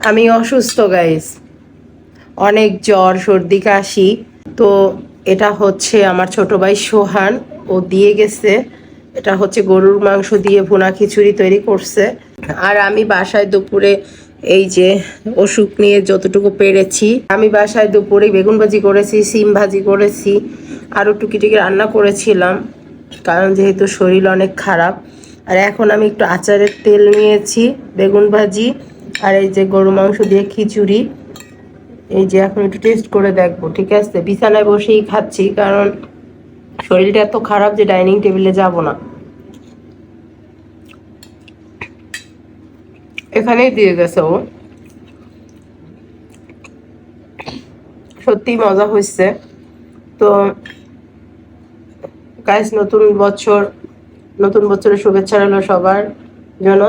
আমি অসুস্থ গাইস অনেক জ্বর, সর্দি, কাশি। তো এটা হচ্ছে আমার ছোট ভাই সোহান। ও দিয়ে গেছে। এটা হচ্ছে গরুর মাংস দিয়ে ভুনা খিচুড়ি তৈরি করছে। আর আমি বাসায় দুপুরে এই যে অসুখ নিয়ে যতটুকু পেরেছি, আমি বাসায় দুপুরে বেগুন ভাজি করেছি, সিম ভাজি করেছি আরও টুকিটুকি রান্না করেছিলাম। কারণ যেহেতু শরীর অনেক খারাপ। আর এখন আমি একটু আচারের তেল নিয়েছি, বেগুন ভাজি। আর এই যে গরু মাংস দিয়ে খিচুড়ি, এই যে এখন একটু টেস্ট করে দেখব, ঠিক আছে? বিছানায় বসেই খাচ্ছি, কারণ শরীরটা এত খারাপ যে ডাইনিং টেবিলে যাব না। এখানেই দিয়ে গেছে ও। সত্যি মজা হয়েছে। তো গাইস নতুন বছর, নতুন বছরের শুভেচ্ছা রইল সবার জন্য।